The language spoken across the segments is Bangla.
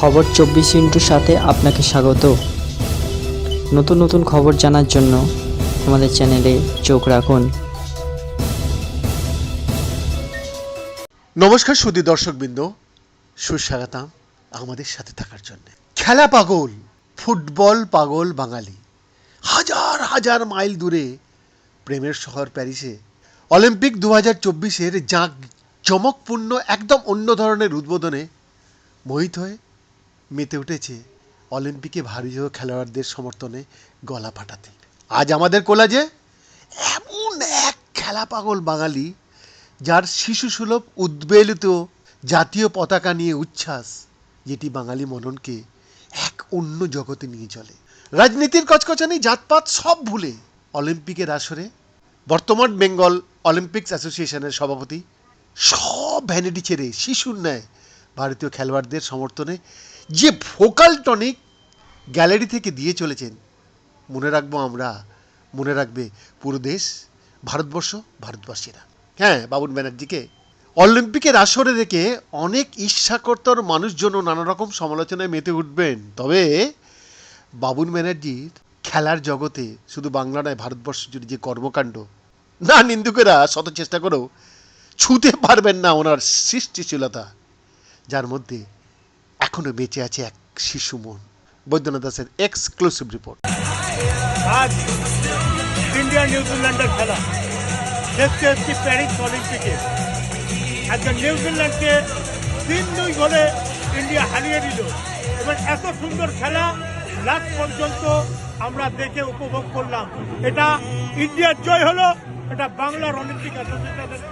খবর চব্বিশ ইন্টুর সাথে আপনাকে স্বাগত। নতুন নতুন খবর জানার জন্য আমাদের চ্যানেলে চোখ রাখুন। নমস্কার সুদী দর্শকবৃন্দ, সুস্বাগতাম আমাদের সাথে থাকার জন্য। খেলা পাগল, ফুটবল পাগল বাঙালি, হাজার হাজার মাইল দূরে প্রেমের শহর প্যারিসে অলিম্পিক দু হাজার চব্বিশের জাঁক চমকপূর্ণ একদম অন্য ধরনের উদ্বোধনে মোহিত হয়ে মেতে উঠেছে অলিম্পিকে ভারতীয় খেলোয়াড়দের সমর্থনে গলা ফাটাতে। আজ আমাদের কোলাজে এমন এক খেলা পাগল বাঙালি যার শিশুসুলভ উদ্বেলিত জাতীয় পতাকা নিয়ে উচ্ছ্বাস, যেটি বাঙালি মননকে এক অন্য জগতে নিয়ে চলে। রাজনীতির কচকচানি, জাতপাত সব ভুলে অলিম্পিকের আসরে বর্তমান বেঙ্গল অলিম্পিক্স অ্যাসোসিয়েশনের সভাপতি সব ভ্যানিটি ছেড়ে শিশুর ন্যায় ভারতীয় খেলোয়াড়দের সমর্থনে যে ভোকাল টনিক গ্যালারি থেকে দিয়ে চলেছেন, মনে রাখব আমরা, মনে রাখবে পুরো দেশ, ভারতবর্ষ, ভারতবাসীরা। হ্যাঁ বাবুন ব্যানার্জিকে, অলিম্পিকের আসরে রেখে অনেক ঈর্ষাকর্তর মানুষজন নানা রকম সমালোচনায় মেতে উঠবেন। তবে বাবুন ব্যানার্জির খেলার জগতে শুধু বাংলা নয়, ভারতবর্ষ জুড়ে যে কর্মকাণ্ড, না, নিন্দুকেরা শত চেষ্টা করেও ছুঁতে পারবেন না ওনার সৃষ্টিশীলতা। যার মধ্যে এখনও বেঁচে আছে এক শিশু মন। বৈদ্যনাথ দাসের এক্সক্লুসিভ রিপোর্ট আজ ইন্ডিয়া নিউজিল্যান্ডের খেলা। দেখতে এসছি প্যারিস অলিম্পিকে। আজকে নিউজিল্যান্ডকে তিন দুই গোলে ইন্ডিয়া হারিয়ে দিল। এবার এত সুন্দর খেলা লাস্ট পর্যন্ত আমরা দেখে উপভোগ করলাম। এটা ইন্ডিয়ার জয় হলো, এটা বাংলার অলিম্পিক অ্যাসোসিয়েশনের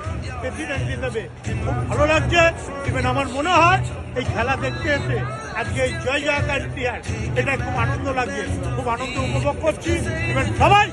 প্রেসিডেন্ট হিসেবে খুব ভালো লাগছে। ইভেন আমার মনে হয় এই খেলা দেখতে এসে আজকে এই জয় জয়কার ইতিহাস, এটা খুব আনন্দ লাগছে খুব আনন্দ উপভোগ করছি। ইভেন সবাই